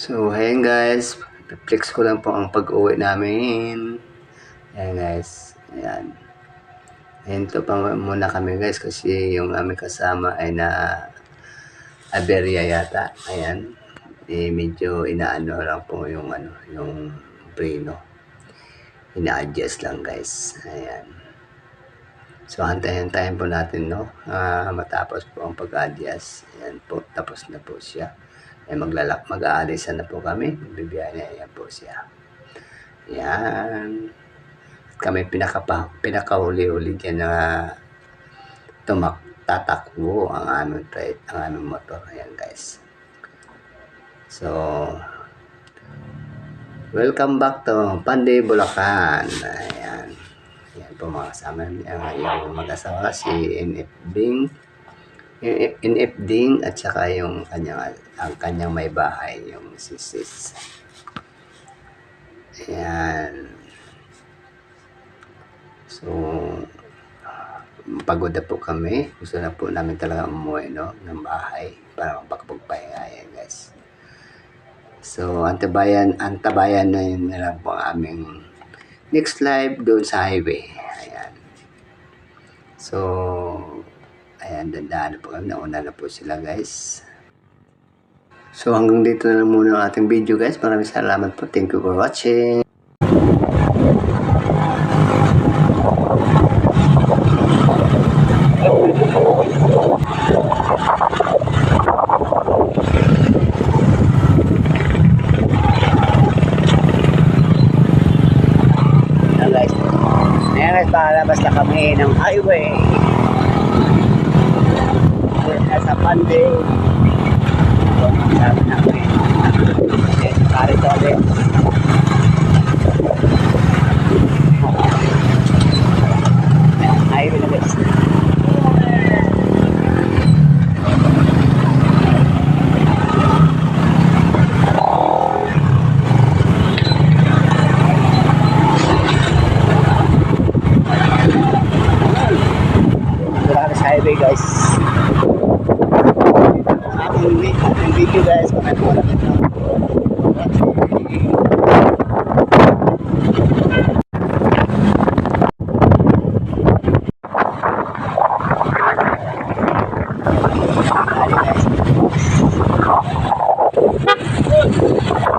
So, ayan guys. Flex ko lang po ang pag-uwi namin. Ayan guys. Ayan. Hinto pa muna kami guys kasi yung aming kasama ay na aberya yata. Ayan. Eh, medyo inaano lang po yung ano, yung preno. Ina-adjust lang guys. Ayan. So, antayin-antayin po natin, no? Ah, matapos po ang pag-adjust. Ayan po, tapos na po siya. Ay maglalak, mag-aalisan na po kami. Bibiyaya ayan po siya. Ayan. Kami pinakapa, pinakahuli-huli dyan na tumak, tatakbo ang aming trade, ang aming motor. Ayan guys. So, welcome back to Panday, Bulacan. Ayan. Ayan po mga kasama niya. Yung mag-asawa, si NF Bing. NF Ding at saka yung kanyang, ang kanyang may bahay, yung si Sis. Ayan. So, pagod na po kami. Gusto na po namin talaga umuwi, no? Ng bahay para makapagpahinga. Ayan, guys. So, antabayan, antabayan na yun na lang po ang aming next live doon sa highway. Ayan. So, ayan, dandaan na po kami. Nauna na po sila, guys. So, hanggang dito na lang muna ang ating video, guys. Maraming salamat po. Thank you for watching. Ayan, guys. Pakalabas na kami ng highway. Nasa Panday. Sabi namin. Okay, karito ulit. Ayan, highway na sa guys. Ating, vi- ating video guys. Kung ano wala dito. Dali, guys.